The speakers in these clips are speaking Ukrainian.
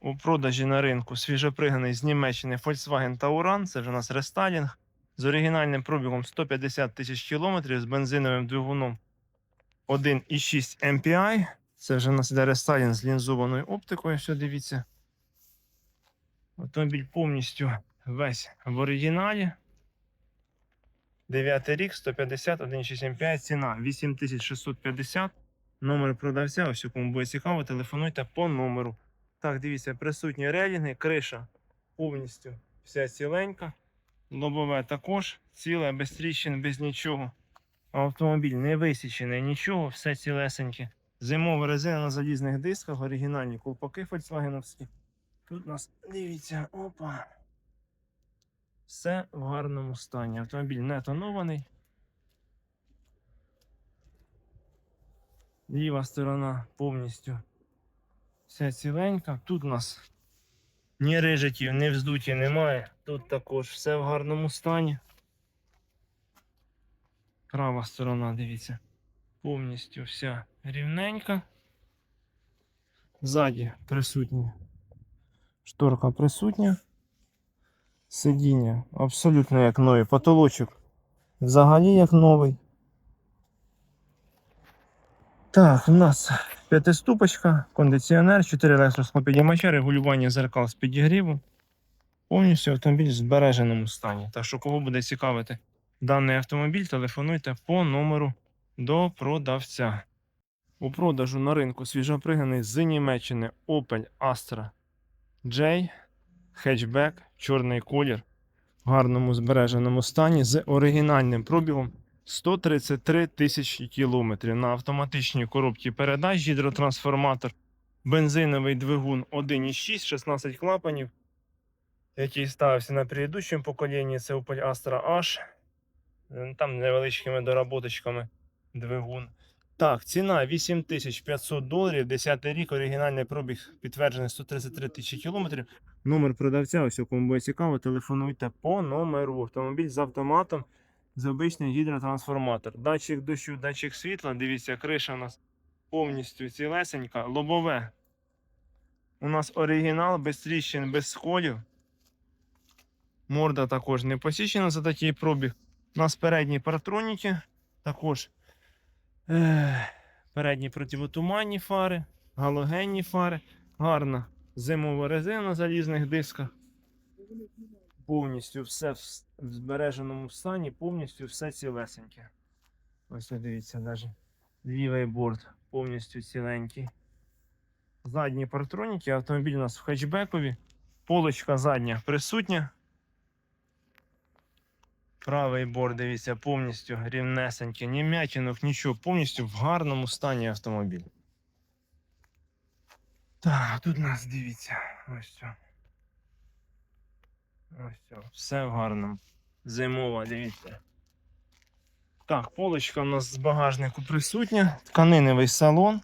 у продажі на ринку свіжопригнаний з Німеччини Volkswagen Tauran. Це вже у нас рестайлінг з оригінальним пробігом 150 тисяч кілометрів з бензиновим двигуном 1,6 MPI. Це вже у нас іде рестайлінг з лінзованою оптикою. Все, дивіться. Автомобіль повністю весь в оригіналі. 9 рік, 150, 1,6 MPI, ціна 8650. Номер продавця, ось кому буде цікаво, телефонуйте по номеру. Так, дивіться, присутні релінги, криша повністю вся ціленька. Лобове також ціле, без тріщин, без нічого. Автомобіль не висічений, нічого, все цілесеньке. Зимова резина на залізних дисках, оригінальні колпаки фольксвагеновські. Тут у нас, дивіться, опа. Все в гарному стані. Автомобіль не тонований. Ліва сторона повністю вся ціленька. Тут у нас ні рижиків, ні вздуті немає. Тут також все в гарному стані. Права сторона, дивіться, повністю вся рівненька. Ззаді присутня. Шторка присутня. Сидіння абсолютно як новий. Потолочок взагалі як новий. Так, у нас п'ятиступочка, кондиціонер, 4 електросклопідіймача, регулювання зеркал з підігріву. Повністю автомобіль в збереженому стані. Так що, кого буде цікавити даний автомобіль, телефонуйте по номеру до продавця. У продажу на ринку свіжопригнаний з Німеччини Opel Astra J, хетчбек, чорний колір, в гарному збереженому стані з оригінальним пробігом 133 тисячі кілометрів на автоматичній коробці передач, гідротрансформатор, бензиновий двигун 1,6, 16 клапанів, який ставився на предыдущому поколінні. Це Opel Astra H. Там невеличкими доработочками двигун. Так, ціна 8500 доларів, 10 рік, оригінальний пробіг підтверджений 133 тисячі кілометрів. Номер продавця, ось кому буде цікаво, телефонуйте по номеру. Автомобіль з автоматом обичний гідротрансформатор. Датчик дощу, датчик світла. Дивіться, криша у нас повністю цілесенька. Лобове. У нас оригінал, без тріщин, без сходів. Морда також не посічена за такий пробіг. У нас передні партроніки. Також ех, передні противотуманні фари, галогенні фари. Гарна зимова резина на залізних дисках. Повністю все в збереженому стані, повністю все цілесеньке. Ось ви дивіться, навіть лівий борт повністю ціленький. Задні партроніки, автомобіль у нас в хетчбекові. Полочка задня присутня. Правий борт, дивіться, повністю рівнесенький, ні м'ятінок, нічого, повністю в гарному стані автомобіль. Так, тут у нас дивіться, ось все. Ось все, гарному. Зимова, дивіться. Так, полочка у нас з багажнику присутня. Тканиневий салон.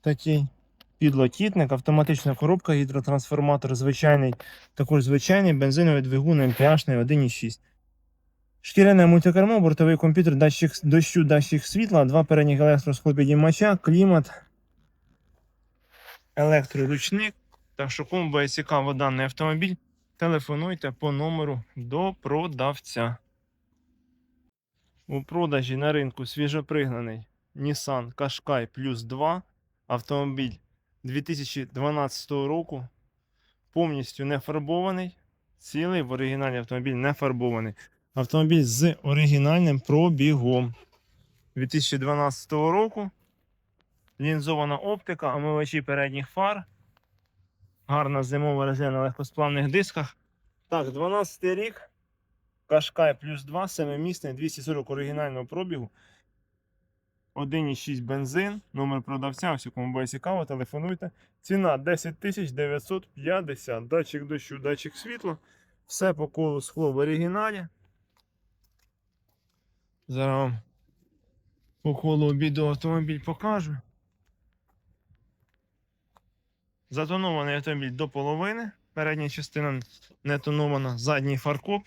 Такий підлокітник, автоматична коробка, гідротрансформатор звичайний, також звичайний бензиновий двигун MPH 1.6. Шкіряне мультикермо, бортовий комп'ютер, датчик дощу, датчик світла, два передніх електросклопідіймача, клімат, електроручник. Так що кому цікаво даний автомобіль, телефонуйте по номеру до продавця. У продажі на ринку свіжопригнаний Nissan Qashqai Plus 2. Автомобіль 2012 року. Повністю не фарбований. Цілий в оригіналі автомобіль не фарбований. Автомобіль з оригінальним пробігом 2012 року. Лінзована оптика, омивачі передніх фар. Гарна зимова резина на легкосплавних дисках. Так, 12 рік. Кашкай плюс 2, семимісний, 240 оригінального пробігу. 1,6 бензин. Номер продавця, ось кому буде цікаво, телефонуйте. Ціна 10 950. Датчик дощу, датчик світла. Все по колу скло в оригіналі. Зараз вам по колу обіду автомобіль покажу. Затонований автомобіль до половини. Передня частина не тонована, задній фаркоп.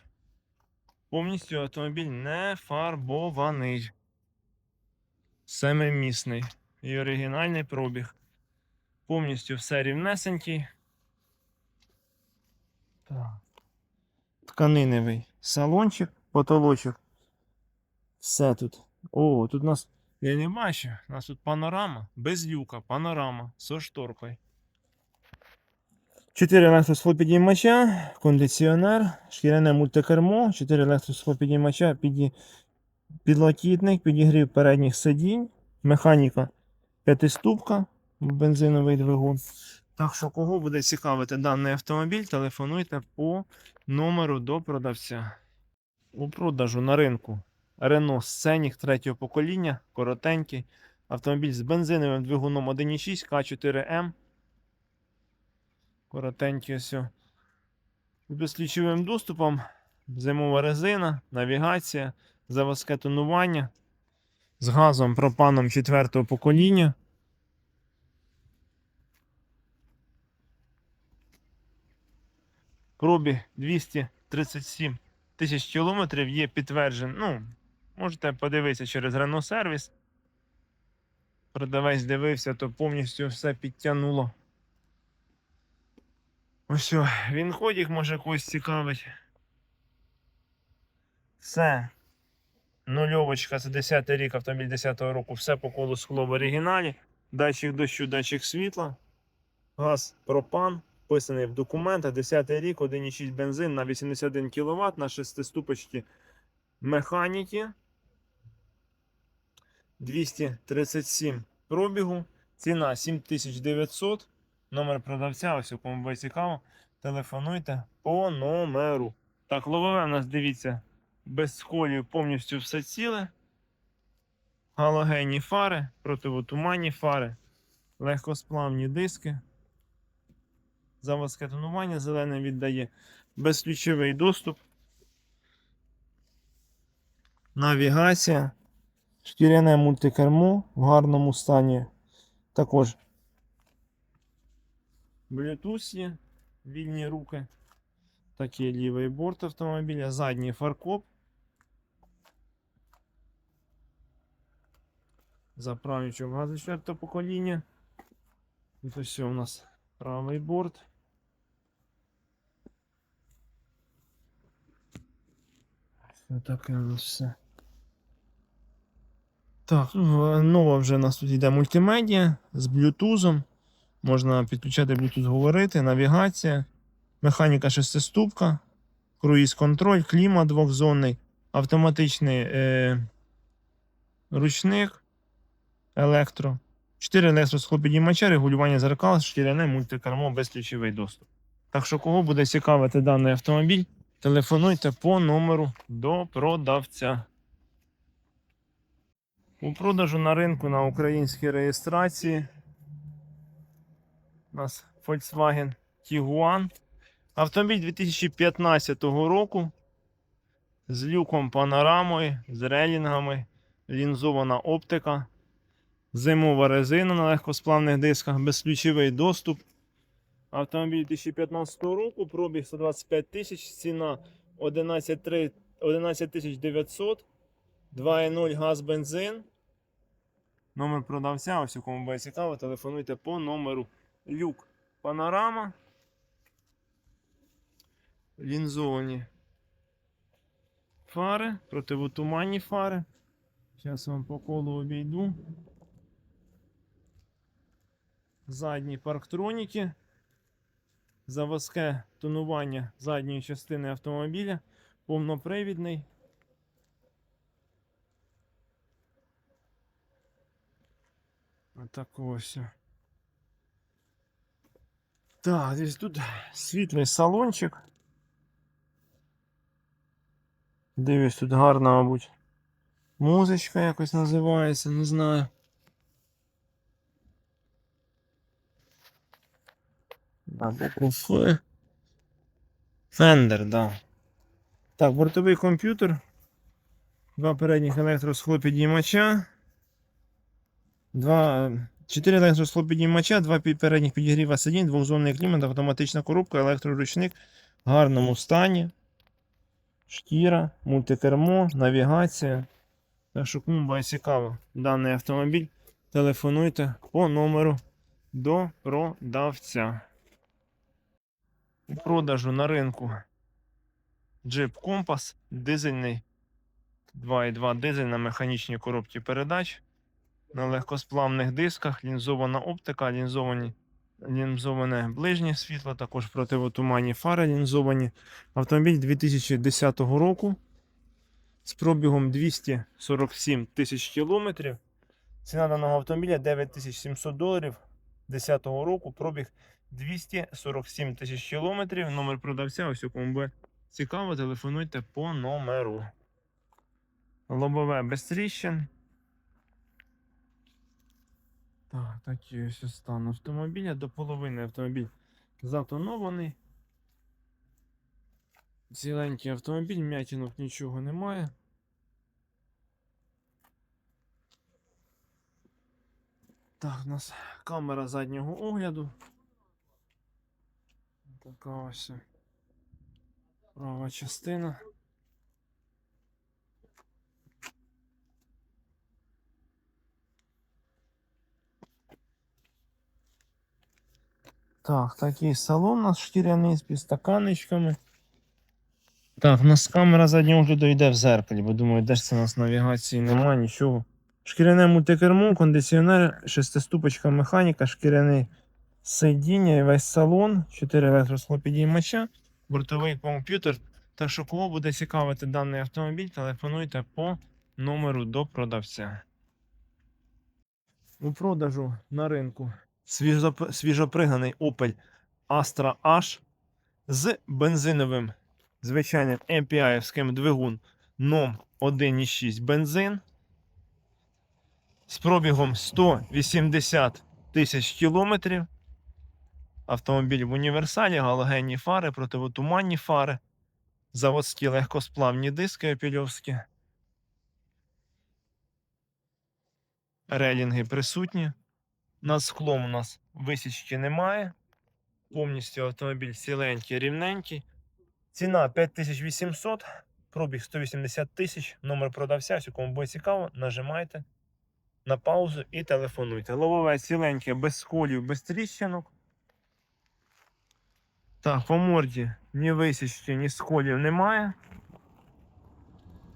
Повністю автомобіль не фарбований. Семимісний. І оригінальний пробіг. Повністю все рівнесенький. Так. Тканиневий салончик, потолочок. Все тут. О, тут у нас. Я не бачу. У нас тут панорама. Без люка, панорама. Со шторкою. 4 електросхлопідіймача, кондиціонер, шкіряне мультикермо, 4 електросхлопідіймача, піді... підлокітник, підігрів передніх сидінь, механіка п'ятиступка, бензиновий двигун. Так що, кого буде цікавити даний автомобіль, телефонуйте по номеру до продавця. У продажу на ринку Renault Scenic третього покоління, коротенький. Автомобіль з бензиновим двигуном 1.6 К4М. Коротенький ось. З безключовим доступом, зимова резина, навігація, заводське тонування. З газом пропаном четвертого покоління. Пробіг 237 тисяч кілометрів є підтверджений. Ну, можете подивитися через Renault сервіс. Продавець дивився, то повністю все підтягнуло. Ось, він ходік, може когось цікавить. Все. Нульовочка, це 10 рік, автомобіль 10-го року, все по колу скло в оригіналі. Датчик дощу, датчик світла. Газ пропан. Вписаний в документах. 10 рік, 1,6 бензин на 81 кВт на 6 ступочці механіки. 237 пробігу. Ціна 7900. Номер продавця, ось у кому буде цікаво. Телефонуйте по номеру. Так, лобове у нас дивіться, без сколів повністю все ціле. Галогенні фари, противотуманні фари, легкосплавні диски. Заводське тонування зелене віддає. Безключовий доступ. Навігація. Шкіряне мультикермо в гарному стані. Також Bluetooth є, вільні руки. Такий лівий борт автомобіля, задній фаркоп. Заправничок газу 4 покоління. То все у нас правий борт. Ось таке у нас все. Так, ну, нова вже у нас тут йде мультимедіа з блютузом. Можна підключати Bluetooth говорити, навігація, механіка шестиступка, круїз контроль, клімат двохзонний, автоматичний е, ручник, електро, 4 електросхлопідіймача, регулювання зеркал, шкіряне мультикермо, безключовий доступ. Так що, кого буде цікавити даний автомобіль, телефонуйте по номеру до продавця. У продажу на ринку на українській реєстрації. У нас Volkswagen Tiguan. Автомобіль 2015 року. З люком панорамою, з релінгами, лінзована оптика, зимова резина на легкосплавних дисках, безключовий доступ. Автомобіль 2015 року, пробіг 125 тисяч, ціна 11 900, 2.0 газ бензин. Номер продавця, ось у кому буде цікаво, телефонуйте по номеру люк панорама. Лінзовані фари, противотуманні фари. Зараз вам по колу обійду. Задні парктроніки. Заводське тонування задньої частини автомобіля. Повнопривідний. Отак ось. Так, десь тут світлий салончик. Дивись, тут гарна, мабуть. Музичка якось називається, не знаю. На букву Ф. Фендер, да. Так, бортовий комп'ютер. Два передніх електросхлопідіймача. Два. Чотири електросхлопідіймача, два пі- передніх підігріва сидінь, двохзонний клімат, автоматична коробка, електроручник в гарному стані. Шкіра, мультикермо, навігація. Так що кому цікаво даний автомобіль, телефонуйте по номеру до продавця. У продажу на ринку Jeep Compass дизельний 2.2 дизель на механічній коробці передач. На легкосплавних дисках, лінзована оптика, лінзовані, лінзоване ближнє світло, також противотуманні фари лінзовані. Автомобіль 2010 року з пробігом 247 тисяч кілометрів. Ціна даного автомобіля 9700 доларів 2010 року, пробіг 247 тисяч кілометрів. Номер продавця, ось у кому буде цікаво, телефонуйте по номеру. Лобове без. Так, такий ось стан автомобіля. До половини автомобіль затонований. Ціленький автомобіль, м'ятінок нічого немає. Так, у нас камера заднього огляду. Така ось права частина. Так, такий салон у нас шкіряний з підстаканничками. Так, у нас камера заднього огляду йде в зеркалі, бо думаю, де ж це у нас навігації немає, нічого. Шкіряне мультикермо, кондиціонер, шестиступочка механіка, шкіряне сидіння весь салон, 4 електросхлопідіймача, бортовий комп'ютер. Так що, кого буде цікавити даний автомобіль, телефонуйте по номеру до продавця. У продажу на ринку свіжоп- свіжопригнаний Opel Astra H з бензиновим звичайним MPI-івським двигун ном 1,6 бензин з пробігом 180 тисяч кілометрів. Автомобіль в універсалі, галогенні фари, противотуманні фари, заводські легкосплавні диски опільовські. Релінги присутні. Над склом у нас висічки немає. Повністю автомобіль ціленький, рівненький. Ціна 5800, пробіг 180 тисяч. Номер продавця, якщо кому буде цікаво, нажимайте на паузу і телефонуйте. Лобове ціленьке, без сколів, без тріщинок. Так, по морді ні висічки, ні сколів немає.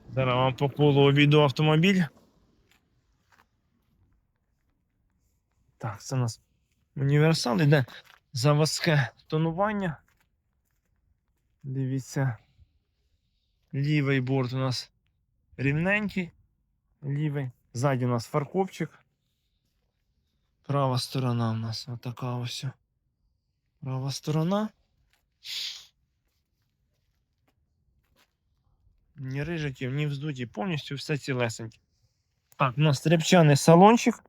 Зараз вам по колу обійду автомобіль. Так, це у нас універсал іде заводське тонування. Дивіться. Лівий борт у нас рівненький. Лівий. Ззаді у нас фаркопчик. Права сторона у нас отака ось. Права сторона. Ні рижиків, ні вздуті, повністю все цілесеньке. Так, у нас тряпчаний салончик.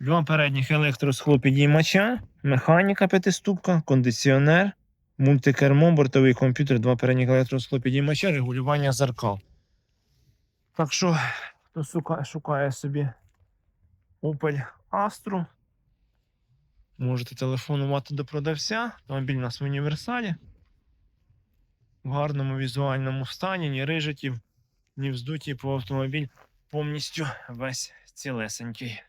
Два передніх електросхлопідіймача, механіка п'ятиступка, кондиціонер, мультикермо, бортовий комп'ютер, два передніх електросхлопідіймача, регулювання зеркал. Так що, хто шукає собі Opel Astra, можете телефонувати до продавця. Автомобіль у нас в універсалі. В гарному візуальному стані, ні рижиків, ні вздуті по автомобіль повністю весь цілесенький.